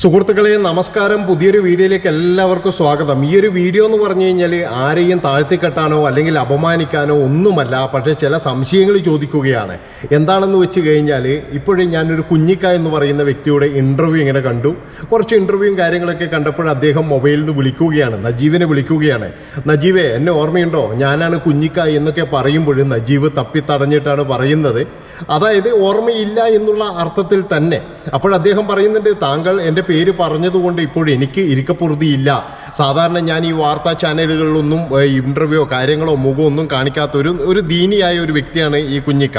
സുഹൃത്തുക്കളെ നമസ്കാരം. പുതിയൊരു വീഡിയോയിലേക്ക് എല്ലാവർക്കും സ്വാഗതം. ഈ ഒരു വീഡിയോ എന്ന് പറഞ്ഞു കഴിഞ്ഞാൽ ആരെയും താഴ്ത്തിക്കെട്ടാനോ അല്ലെങ്കിൽ അപമാനിക്കാനോ ഒന്നുമല്ല പക്ഷേ ചില സംശയങ്ങൾ ചോദിക്കുകയാണ്. എന്താണെന്ന് വെച്ച് കഴിഞ്ഞാൽ ഇപ്പോഴും ഞാനൊരു കുഞ്ഞിക്ക എന്ന് പറയുന്ന വ്യക്തിയുടെ ഇന്റർവ്യൂ ഇങ്ങനെ കണ്ടു. കുറച്ച് ഇന്റർവ്യൂവും കാര്യങ്ങളൊക്കെ കണ്ടപ്പോൾ അദ്ദേഹം മൊബൈലിൽ നിന്ന് വിളിക്കുകയാണ്. നജീവിനെ വിളിക്കുകയാണ്. നജീബെ എന്നെ ഓർമ്മയുണ്ടോ? ഞാനാണ് കുഞ്ഞിക്ക എന്നൊക്കെ പറയുമ്പോഴും നജീബ് തപ്പിത്തടഞ്ഞിട്ടാണ് പറയുന്നത്. അതായത് ഓർമ്മയില്ല എന്നുള്ള അർത്ഥത്തിൽ തന്നെ. അപ്പോൾ അദ്ദേഹം പറയുന്നുണ്ട് താങ്കൾ എന്റെ പേര് പറഞ്ഞതുകൊണ്ട് ഇപ്പോൾ എനിക്ക് ഇരിക്കപ്പുറതിയില്ല. സാധാരണ ഞാൻ ഈ വാർത്താ ചാനലുകളിലൊന്നും ഇന്റർവ്യൂയോ കാര്യങ്ങളോ മുഖമൊന്നും കാണിക്കാത്ത ഒരു ഒരു ദീനിയായ ഒരു വ്യക്തിയാണ് ഈ കുഞ്ഞിക്ക.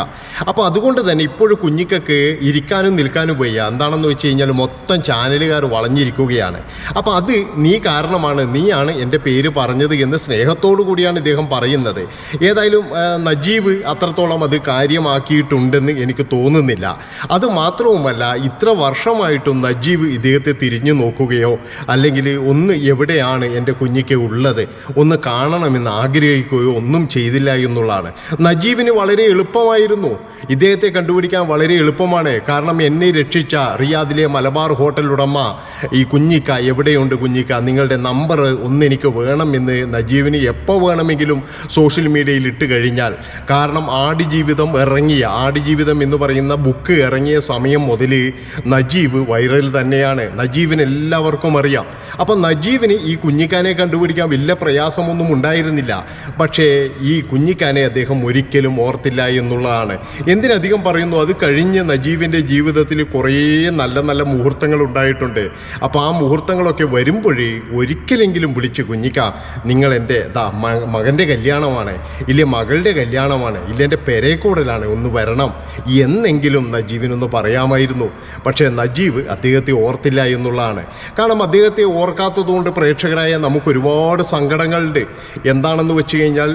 അപ്പോൾ അതുകൊണ്ട് തന്നെ ഇപ്പോഴും കുഞ്ഞിക്കക്ക് ഇരിക്കാനും നിൽക്കാനും വയ്യ. എന്താണെന്ന് വെച്ച് കഴിഞ്ഞാൽ മൊത്തം ചാനലുകാർ വളഞ്ഞിരിക്കുകയാണ്. അപ്പോൾ അത് നീ കാരണമാണ് നീയാണ് എന്റെ പേര് പറഞ്ഞത് എന്ന് സ്നേഹത്തോടു കൂടിയാണ് ഇദ്ദേഹം പറയുന്നത്. ഏതായാലും നജീബ് അത്രത്തോളം അത് കാര്യമാക്കിയിട്ടുണ്ടെന്ന് എനിക്ക് തോന്നുന്നില്ല. അത് മാത്രവുമല്ല ഇത്ര വർഷമായിട്ടും നജീബ് ഇദ്ദേഹത്തെ തിരിഞ്ഞു നോക്കുകയോ അല്ലെങ്കിൽ ഒന്ന് എവിടെയാണ് എന്റെ കുഞ്ഞിക്ക് ഉള്ളത്? ഒന്ന് കാണണമെന്ന് ആഗ്രഹിക്കുകയോ ഒന്നും ചെയ്തില്ല എന്നുള്ളതാണ്. നജീബിന് വളരെ എളുപ്പമായിരുന്നു. ഇദ്ദേഹത്തെ കണ്ടുപിടിക്കാൻ വളരെ എളുപ്പമാണ്. കാരണം എന്നെ രക്ഷിച്ച റിയാദിലെ മലബാർ ഹോട്ടൽ ഉടമ ഈ കുഞ്ഞിക്ക എവിടെയുണ്ട് കുഞ്ഞിക്ക? നിങ്ങളുടെ നമ്പർ ഒന്ന് എനിക്ക് വേണമെന്ന് നജീബിന് എപ്പോൾ വേണമെങ്കിലും സോഷ്യൽ മീഡിയയിൽ ഇട്ട് കഴിഞ്ഞാൽ. കാരണം ആടുജീവിതം ഇറങ്ങിയ ആടുജീവിതം എന്ന് പറയുന്ന ബുക്ക് ഇറങ്ങിയ സമയം മുതൽ നജീബ് വൈറൽ തന്നെയാണ്. നജീബിന് എല്ലാവർക്കും അറിയാം. അപ്പം നജീബിന് ഈ കുഞ്ഞിക്കാനെ കണ്ടുപിടിക്കാൻ വലിയ പ്രയാസമൊന്നും ഉണ്ടായിരുന്നില്ല. പക്ഷേ ഈ കുഞ്ഞിക്കാനെ അദ്ദേഹം ഒരിക്കലും ഓർത്തില്ല എന്നുള്ളതാണ്. എന്തിനധികം പറയുന്നു അത് കഴിഞ്ഞ് നജീബിന്റെ ജീവിതത്തിൽ കുറേ നല്ല നല്ല മുഹൂർത്തങ്ങൾ ഉണ്ടായിട്ടുണ്ട്. അപ്പോൾ ആ മുഹൂർത്തങ്ങളൊക്കെ വരുമ്പോഴേ ഒരിക്കലെങ്കിലും വിളിച്ച് കുഞ്ഞിക്ക നിങ്ങൾ എന്റെ ദാ മകന്റെ കല്യാണമാണ്. ഇല്ലേ മകളുടെ കല്യാണമാണ്. ഇല്ല എന്റെ പെരേക്കൂടലാണ്. ഒന്ന് വരണം. എന്നെങ്കിലും നജീബിനൊന്ന് പറയാമായിരുന്നു. പക്ഷേ നജീബ് അദ്ദേഹത്തെ ഓർത്തില്ല എന്നുള്ളതാണ്. കാരണം അദ്ദേഹത്തെ ഓർക്കാത്തതുകൊണ്ട് പ്രേക്ഷകരായ നമുക്ക് ഒരുപാട് സങ്കടങ്ങളുണ്ട്. എന്താണെന്ന് വെച്ച് കഴിഞ്ഞാൽ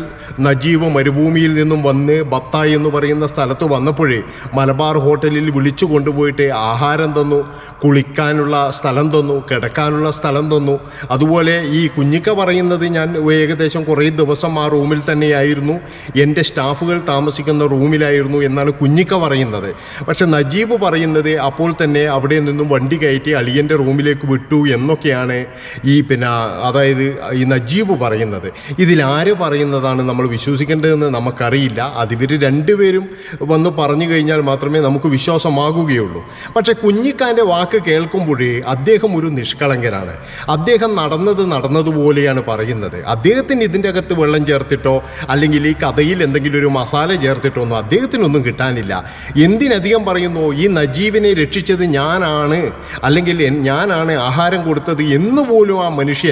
നജീബ് മരുഭൂമിയിൽ നിന്നും വന്ന് ബത്തായി എന്ന് പറയുന്ന സ്ഥലത്ത് വന്നപ്പോഴേ മലബാർ ഹോട്ടലിൽ വിളിച്ചു കൊണ്ടുപോയിട്ട് ആഹാരം തന്നു കുളിക്കാനുള്ള സ്ഥലം തന്നു കിടക്കാനുള്ള സ്ഥലം തന്നു. അതുപോലെ ഈ കുഞ്ഞിക്ക പറയുന്നത് ഞാൻ ഏകദേശം കുറേ ദിവസം ആ റൂമിൽ തന്നെയായിരുന്നു. എന്റെ സ്റ്റാഫുകൾ താമസിക്കുന്ന റൂമിലായിരുന്നു എന്നാണ് കുഞ്ഞിക്ക പറയുന്നത്. പക്ഷെ നജീബ് പറയുന്നത് അപ്പോൾ തന്നെ അവിടെ നിന്നും വണ്ടി കയറ്റി അളിയന്റെ റൂമിലേക്ക് വിട്ടു എന്നൊക്കെയാണ് ഈ പിന്നെ അതായത് ഈ നജീബ് പറയുന്നത്. ഇതിലാര് പറയുന്നതാണ് നമ്മൾ വിശ്വസിക്കേണ്ടതെന്ന് നമുക്കറിയില്ല. അതിവർ രണ്ടുപേരും വന്ന് പറഞ്ഞു കഴിഞ്ഞാൽ മാത്രമേ നമുക്ക് വിശ്വാസമാകുകയുള്ളൂ. പക്ഷേ കുഞ്ഞിക്കാന്റെ വാക്ക് കേൾക്കുമ്പോഴേ അദ്ദേഹം ഒരു നിഷ്കളങ്കനാണ്. അദ്ദേഹം നടന്നത് നടന്നതുപോലെയാണ് പറയുന്നത്. അദ്ദേഹത്തിന് ഇതിന്റെ അകത്ത് വെള്ളം ചേർത്തിട്ടോ അല്ലെങ്കിൽ ഈ കഥയിൽ എന്തെങ്കിലും ഒരു മസാല ചേർത്തിട്ടോ ഒന്നും അദ്ദേഹത്തിനൊന്നും കിട്ടാനില്ല. എന്തിനധികം പറയുന്നു ഈ നജീബിനെ രക്ഷിച്ചത് ഞാനാണ് അല്ലെങ്കിൽ ഞാനാണ് ആഹാരം കൊടുത്തത് എന്നുപോലും ആ മനുഷ്യൻ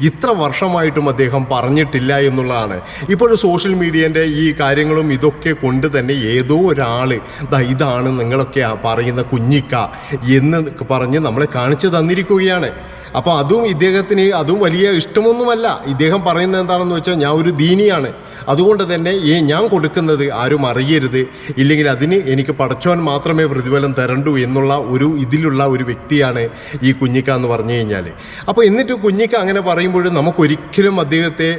ഇത്ര വർഷമായിട്ടും അദ്ദേഹം പറഞ്ഞിട്ടില്ല എന്നുള്ളതാണ്. ഇപ്പോഴും സോഷ്യൽ മീഡിയേന്റെ ഈ കാര്യങ്ങളും ഇതൊക്കെ കൊണ്ട് തന്നെ ഏതോ ഒരാൾ ദാ ഇതാണ് നിങ്ങളൊക്കെ പറയുന്ന കുഞ്ഞിക്ക എന്ന് പറഞ്ഞ് നമ്മളെ കാണിച്ചു തന്നിരിക്കുകയാണ്. അപ്പോൾ അതും ഇദ്ദേഹത്തിന് അതും വലിയ ഇഷ്ടമൊന്നുമല്ല. ഇദ്ദേഹം പറയുന്നത് എന്താണെന്ന് വെച്ചാൽ ഞാൻ ഒരു ദീനിയാണ്. അതുകൊണ്ട് തന്നെ ഈ ഞാൻ കൊടുക്കുന്നത് ആരും അറിയരുത്. ഇല്ലെങ്കിൽ അതിന് എനിക്ക് പടച്ചോൻ മാത്രമേ പ്രതിഫലം തരണ്ടൂ എന്നുള്ള ഒരു ഇതിലുള്ള ഒരു വ്യക്തിയാണ് ഈ കുഞ്ഞിക്ക എന്ന് പറഞ്ഞു കഴിഞ്ഞാൽ അപ്പോൾ എന്നിട്ട് കുഞ്ഞിക്ക അങ്ങനെ പറയുമ്പോൾ നമുക്കൊരിക്കലും അദ്ദേഹത്തെ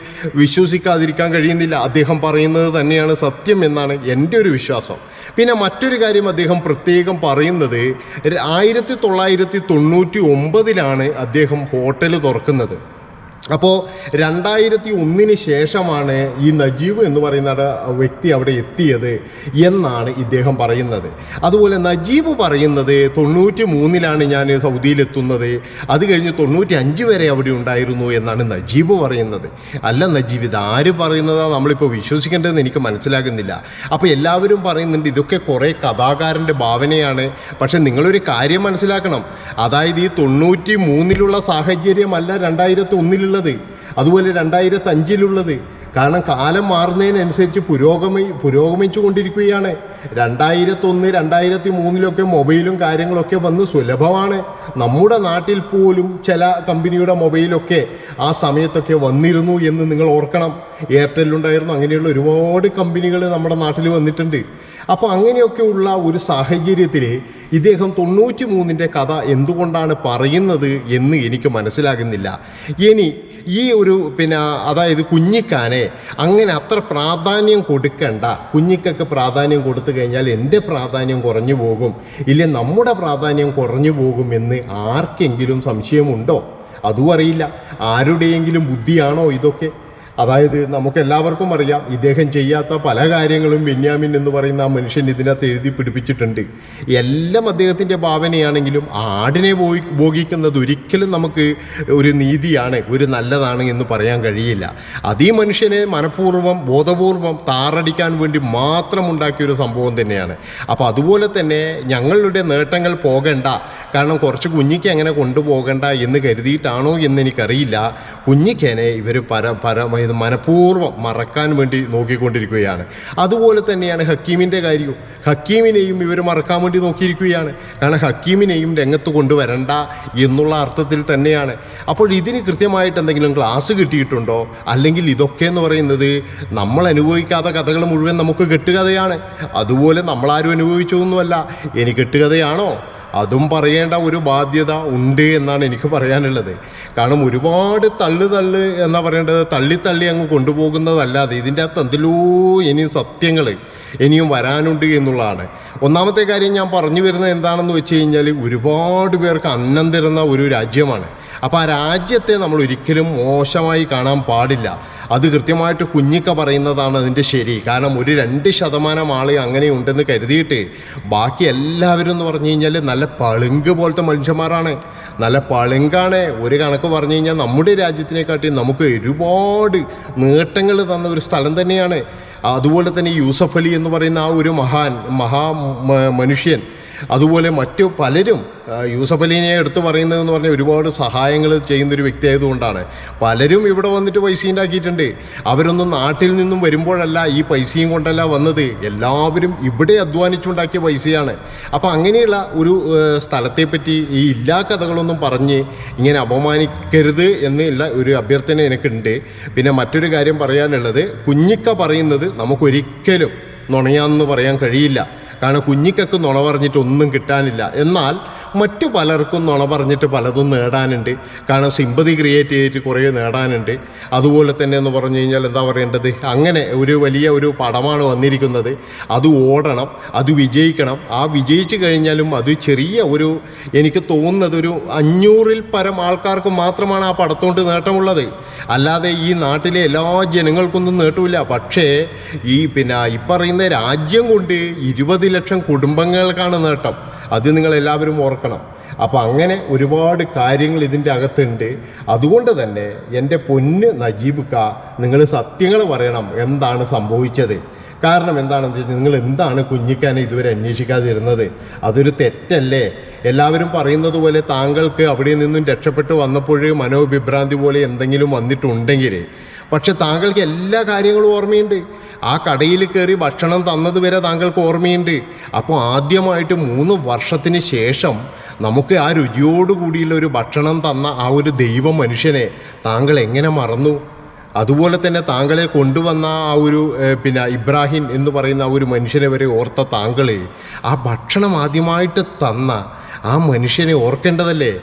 വിശ്വസിക്കാതിരിക്കാൻ കഴിയുന്നില്ല. അദ്ദേഹം പറയുന്നത് തന്നെയാണ് സത്യം എന്നാണ് എന്റെ ഒരു വിശ്വാസം. പിന്നെ മറ്റൊരു കാര്യം അദ്ദേഹം പ്രത്യേകം പറയുന്നത് ആയിരത്തി തൊള്ളായിരത്തി തൊണ്ണൂറ്റി ഒമ്പതിലാണ് അദ്ദേഹം ഹോട്ടൽ തുറക്കുന്നത്. അപ്പോൾ രണ്ടായിരത്തി ഒന്നിന് ശേഷമാണ് ഈ നജീബ് എന്ന് പറയുന്ന വ്യക്തി അവിടെ എത്തിയത് എന്നാണ് ഇദ്ദേഹം പറയുന്നത്. അതുപോലെ നജീബ് പറയുന്നത് തൊണ്ണൂറ്റി മൂന്നിലാണ് ഞാൻ സൗദിയിലെത്തുന്നത്. അത് കഴിഞ്ഞ് തൊണ്ണൂറ്റി അഞ്ച് വരെ അവിടെ ഉണ്ടായിരുന്നു എന്നാണ് നജീബ് പറയുന്നത്. അല്ല നജീബ് ഇത് ആര് പറയുന്നതാണ് നമ്മളിപ്പോൾ വിശ്വസിക്കേണ്ടതെന്ന് എനിക്ക് മനസ്സിലാകുന്നില്ല. അപ്പോൾ എല്ലാവരും പറയുന്നുണ്ട് ഇതൊക്കെ കുറേ കഥാകാരന്റെ ഭാവനയാണ്. പക്ഷേ നിങ്ങളൊരു കാര്യം മനസ്സിലാക്കണം. അതായത് ഈ തൊണ്ണൂറ്റി മൂന്നിലുള്ള സാഹചര്യമല്ല രണ്ടായിരത്തി ഒന്നിലുള്ളത് അതുപോലെ രണ്ടായിരത്തി അഞ്ചിലുള്ളത് കാരണം കാലം മാറുന്നതിനനുസരിച്ച് പുരോഗമി പുരോഗമിച്ചു കൊണ്ടിരിക്കുകയാണ് രണ്ടായിരത്തൊന്ന് രണ്ടായിരത്തി മൂന്നിലൊക്കെ മൊബൈലും കാര്യങ്ങളൊക്കെ വന്ന് സുലഭമാണ്. നമ്മുടെ നാട്ടിൽ പോലും ചില കമ്പനിയുടെ മൊബൈലൊക്കെ ആ സമയത്തൊക്കെ വന്നിരുന്നു എന്ന് നിങ്ങൾ ഓർക്കണം. എയർടെല്ലുണ്ടായിരുന്നു അങ്ങനെയുള്ള ഒരുപാട് കമ്പനികൾ നമ്മുടെ നാട്ടിൽ വന്നിട്ടുണ്ട്. അപ്പോൾ അങ്ങനെയൊക്കെയുള്ള ഒരു സാഹചര്യത്തിൽ ഇദ്ദേഹം തൊണ്ണൂറ്റി മൂന്നിന്റെ കഥ എന്തുകൊണ്ടാണ് പറയുന്നത് എന്ന് എനിക്ക് മനസ്സിലാകുന്നില്ല. ഇനി ഈ ഒരു പിന്നെ അതായത് കുഞ്ഞിക്കാനെ അങ്ങനെ അത്ര പ്രാധാന്യം കൊടുക്കണ്ട. കുഞ്ഞിക്കൊക്കെ പ്രാധാന്യം കൊടുത്തു കഴിഞ്ഞാൽ എന്റെ പ്രാധാന്യം കുറഞ്ഞു പോകും. ഇല്ല നമ്മുടെ പ്രാധാന്യം കുറഞ്ഞു പോകും എന്ന് ആർക്കെങ്കിലും സംശയമുണ്ടോ? അതും അറിയില്ല. ആരുടെയെങ്കിലും ബുദ്ധിയാണോ ഇതൊക്കെ? അതായത് നമുക്ക് എല്ലാവർക്കും അറിയാം ഇദ്ദേഹം ചെയ്യാത്ത പല കാര്യങ്ങളും ബെന്യാമിൻ എന്ന് പറയുന്ന ആ മനുഷ്യൻ ഇതിനകത്ത് എഴുതി പിടിപ്പിച്ചിട്ടുണ്ട്. എല്ലാം അദ്ദേഹത്തിന്റെ ഭാവനയാണെങ്കിലും ആടിനെ പോയി ഭോഗിക്കുന്നത് ഒരിക്കലും നമുക്ക് ഒരു നീതിയാണ് ഒരു നല്ലതാണ് എന്ന് പറയാൻ കഴിയില്ല. അത് ഈ മനുഷ്യനെ മനഃപൂർവം ബോധപൂർവം താറടിക്കാൻ വേണ്ടി മാത്രം ഉണ്ടാക്കിയ ഒരു സംഭവം തന്നെയാണ്. അപ്പോൾ അതുപോലെ തന്നെ ഞങ്ങളുടെ നേട്ടങ്ങൾ പോകണ്ട കാരണം കുറച്ച് കുഞ്ഞിക്ക് അങ്ങനെ കൊണ്ടുപോകണ്ട എന്ന് കരുതിയിട്ടാണോ എന്ന് എനിക്കറിയില്ല. കുഞ്ഞിക്കേനെ ഇവർ പര പര ഇത് മനഃപൂർവം മറക്കാൻ വേണ്ടി നോക്കിക്കൊണ്ടിരിക്കുകയാണ്. അതുപോലെ തന്നെയാണ് ഹക്കീമിന്റെ കാര്യവും. ഹക്കീമിനെയും ഇവർ മറക്കാൻ വേണ്ടി നോക്കിയിരിക്കുകയാണ്. കാരണം ഹക്കീമിനെയും രംഗത്ത് കൊണ്ടുവരണ്ട എന്നുള്ള അർത്ഥത്തിൽ തന്നെയാണ്. അപ്പോൾ ഇതിന് കൃത്യമായിട്ട് എന്തെങ്കിലും ക്ലാസ് കിട്ടിയിട്ടുണ്ടോ? അല്ലെങ്കിൽ ഇതൊക്കെ എന്ന് പറയുന്നത് നമ്മൾ അനുഭവിക്കാത്ത കഥകൾ മുഴുവൻ നമുക്ക് കെട്ടുകഥയാണ്. അതുപോലെ നമ്മളാരും അനുഭവിച്ചതൊന്നുമല്ല. ഇനി കെട്ടുകഥയാണോ? അതും പറയേണ്ട ഒരു ബാധ്യത ഉണ്ട് എന്നാണ് എനിക്ക് പറയാനുള്ളത്. കാരണം ഒരുപാട് തള്ളു തള്ളു എന്നാ പറയേണ്ടത്? തള്ളി തള്ളി അങ്ങ് കൊണ്ടുപോകുന്നതല്ലാതെ ഇതിന്റെ അകത്ത് എന്തെല്ലോ ഇനിയും സത്യങ്ങൾ ഇനിയും വരാനുണ്ട് എന്നുള്ളതാണ്. ഒന്നാമത്തെ കാര്യം ഞാൻ പറഞ്ഞു വരുന്നത് എന്താണെന്ന് വെച്ച് കഴിഞ്ഞാൽ ഒരുപാട് പേർക്ക് അന്നം തരുന്ന ഒരു രാജ്യമാണ്. അപ്പോൾ ആ രാജ്യത്തെ നമ്മൾ ഒരിക്കലും മോശമായി കാണാൻ പാടില്ല. അത് കൃത്യമായിട്ട് കുഞ്ഞിക്ക പറയുന്നതാണ് അതിന്റെ ശരി. കാരണം ഒരു രണ്ട് ശതമാനം ആൾ അങ്ങനെ ഉണ്ടെന്ന് കരുതിയിട്ട് ബാക്കി എല്ലാവരും എന്ന് പറഞ്ഞു കഴിഞ്ഞാൽ നല്ല പളുങ്ക് പോലത്തെ മനുഷ്യന്മാരാണ്. നല്ല പളുങ്കാണ്. ഒരു കണക്ക് പറഞ്ഞു കഴിഞ്ഞാൽ നമ്മുടെ രാജ്യത്തിനെക്കാട്ടി നമുക്ക് ഒരുപാട് നേട്ടങ്ങൾ തന്ന ഒരു സ്ഥലം തന്നെയാണ്. അതുപോലെ തന്നെ യൂസഫ് അലി എന്ന് പറയുന്ന ആ ഒരു മഹാൻ മഹാ മനുഷ്യൻ. അതുപോലെ മറ്റു പലരും യൂസഫ് അലീനെ എടുത്തു പറയുന്നതെന്ന് പറഞ്ഞാൽ ഒരുപാട് സഹായങ്ങൾ ചെയ്യുന്നൊരു വ്യക്തി ആയതുകൊണ്ടാണ് പലരും ഇവിടെ വന്നിട്ട് പൈസ ഉണ്ടാക്കിയിട്ടുണ്ട് അവരൊന്നും നാട്ടിൽ നിന്നും വരുമ്പോഴല്ല ഈ പൈസയും കൊണ്ടല്ല വന്നത്. എല്ലാവരും ഇവിടെ അധ്വാനിച്ചുണ്ടാക്കിയ പൈസയാണ്. അപ്പോൾ അങ്ങനെയുള്ള ഒരു സ്ഥലത്തെപ്പറ്റി ഈ ഇല്ലാ കഥകളൊന്നും പറഞ്ഞ് ഇങ്ങനെ അപമാനിക്കരുത് എന്നുള്ള ഒരു അഭ്യർത്ഥന എനിക്കുണ്ട്. പിന്നെ മറ്റൊരു കാര്യം പറയാനുള്ളത് കുഞ്ഞിക്ക പറയുന്നത് നമുക്കൊരിക്കലും നുണയാന്ന് പറയാൻ കഴിയില്ല. കാരണം കുഞ്ഞിക്കൊക്കെ നുണ പറഞ്ഞിട്ട് ഒന്നും കിട്ടാനില്ല. എന്നാൽ മറ്റു പലർക്കും നുണ പറഞ്ഞിട്ട് പലതും നേടാനുണ്ട്. കാരണം സിമ്പതി ക്രിയേറ്റ് ചെയ്തിട്ട് കുറേ നേടാനുണ്ട്. അതുപോലെ തന്നെ എന്ന് പറഞ്ഞു കഴിഞ്ഞാൽ എന്താ പറയേണ്ടത്? അങ്ങനെ ഒരു വലിയ ഒരു പടമാണ് വന്നിരിക്കുന്നത്. അത് ഓടണം അത് വിജയിക്കണം. ആ വിജയിച്ചു കഴിഞ്ഞാലും അത് ചെറിയ ഒരു എനിക്ക് തോന്നുന്നത് ഒരു അഞ്ഞൂറിൽ പരം ആൾക്കാർക്ക് മാത്രമാണ് ആ പടത്തോണ്ട് നേട്ടമുള്ളത്. അല്ലാതെ ഈ നാട്ടിലെ എല്ലാ ജനങ്ങൾക്കൊന്നും നേട്ടമില്ല. പക്ഷേ ഈ പിന്നെ ഈ പറയുന്ന രാജ്യം കൊണ്ട് ഇരുപത് ലക്ഷം കുടുംബങ്ങൾക്കാണ് നേട്ടം. അത് നിങ്ങൾ എല്ലാവരും ഓർക്കണം അപ്പോൾ അങ്ങനെ ഒരുപാട് കാര്യങ്ങൾ ഇതിന്റെ അകത്തുണ്ട്. അതുകൊണ്ട് തന്നെ എന്റെ പൊന്ന് നജീബ് ക നിങ്ങൾ സത്യങ്ങൾ പറയണം എന്താണ് സംഭവിച്ചത്. കാരണം എന്താണെന്ന് വെച്ചാൽ നിങ്ങൾ എന്താണ് കുഞ്ഞിക്കാനെ ഇതുവരെ അന്വേഷിക്കാതിരുന്നത്? അതൊരു തെറ്റല്ലേ? എല്ലാവരും പറയുന്നത് പോലെ താങ്കൾക്ക് അവിടെ നിന്നും രക്ഷപ്പെട്ട് വന്നപ്പോൾ മനോവിഭ്രാന്തി പോലെ എന്തെങ്കിലും വന്നിട്ടുണ്ടെങ്കിൽ പക്ഷെ താങ്കൾക്ക് എല്ലാ കാര്യങ്ങളും ഓർമ്മയുണ്ട്. ആ കടയിൽ കയറി ഭക്ഷണം തന്നത് വരെ താങ്കൾക്ക് ഓർമ്മയുണ്ട്. അപ്പോൾ ആദ്യമായിട്ട് മൂന്ന് വർഷത്തിന് ശേഷം നമുക്ക് ആ രുചിയോടുകൂടിയുള്ള ഒരു ഭക്ഷണം തന്ന ആ ഒരു ദൈവ മനുഷ്യനെ താങ്കൾ എങ്ങനെ മറന്നു? അതുപോലെ തന്നെ താങ്കളെ കൊണ്ടുവന്ന ആ ഒരു പിന്നെ ഇബ്രാഹിം എന്ന് പറയുന്ന ആ ഒരു മനുഷ്യനെ വരെ ഓർത്ത താങ്കൾ ആ ഭക്ഷണം ആദ്യമായിട്ട് തന്ന ആ മനുഷ്യനെ ഓർക്കേണ്ടതല്ലേ?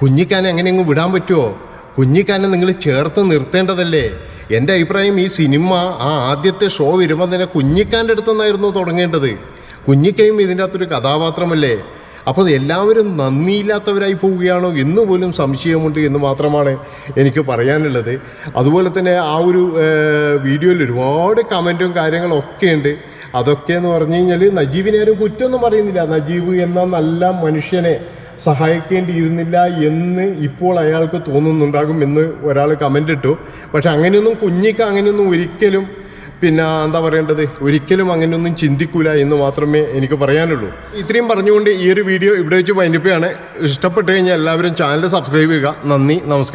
കുഞ്ഞിക്കാനെ അങ്ങനെ അങ്ങ് വിടാൻ പറ്റുമോ കുഞ്ഞിക്കാനെ നിങ്ങൾ ചേർത്ത് നിർത്തേണ്ടതല്ലേ? എന്റെ അഭിപ്രായം ഈ സിനിമ ആ ആദ്യത്തെ ഷോ വരുമ്പോൾ തന്നെ കുഞ്ഞിക്കാന്റെ അടുത്തുനിന്നായിരുന്നു തുടങ്ങേണ്ടത്. കുഞ്ഞിക്കയും ഇതിന്റെ അകത്തൊരു കഥാപാത്രമല്ലേ? അപ്പോൾ എല്ലാവരും നന്ദിയില്ലാത്തവരായി പോവുകയാണോ എന്ന് പോലും സംശയമുണ്ട് എന്ന് മാത്രമാണ് എനിക്ക് പറയാനുള്ളത്. അതുപോലെ തന്നെ ആ ഒരു വീഡിയോയിൽ ഒരുപാട് കമന്റും കാര്യങ്ങളും ഒക്കെ ഉണ്ട്. അതൊക്കെ എന്ന് പറഞ്ഞു കഴിഞ്ഞാൽ നജീബിനെ ആരും കുറ്റമൊന്നും പറയുന്നില്ല. നജീബ് എന്ന നല്ല മനുഷ്യനെ സഹായിക്കേണ്ടിയിരുന്നില്ല എന്ന് ഇപ്പോൾ അയാൾക്ക് തോന്നുന്നുണ്ടാകും എന്ന് ഒരാൾ കമന്റ് ഇട്ടു. പക്ഷെ അങ്ങനെയൊന്നും കുഞ്ഞിക്ക് അങ്ങനെയൊന്നും ഒരിക്കലും പിന്നെ എന്താ പറയേണ്ടത്? ഒരിക്കലും അങ്ങനെയൊന്നും ചിന്തിക്കൂല എന്ന് മാത്രമേ എനിക്ക് പറയാനുള്ളൂ. ഇത്രയും പറഞ്ഞുകൊണ്ട് ഈ ഒരു വീഡിയോ ഇവിടെ വെച്ച് വൈൻഡപ്പ് ഇഷ്ടപ്പെട്ടു ഇഷ്ടപ്പെട്ട് കഴിഞ്ഞാൽ എല്ലാവരും ചാനൽ സബ്സ്ക്രൈബ് ചെയ്യുക. നന്ദി നമസ്കാരം.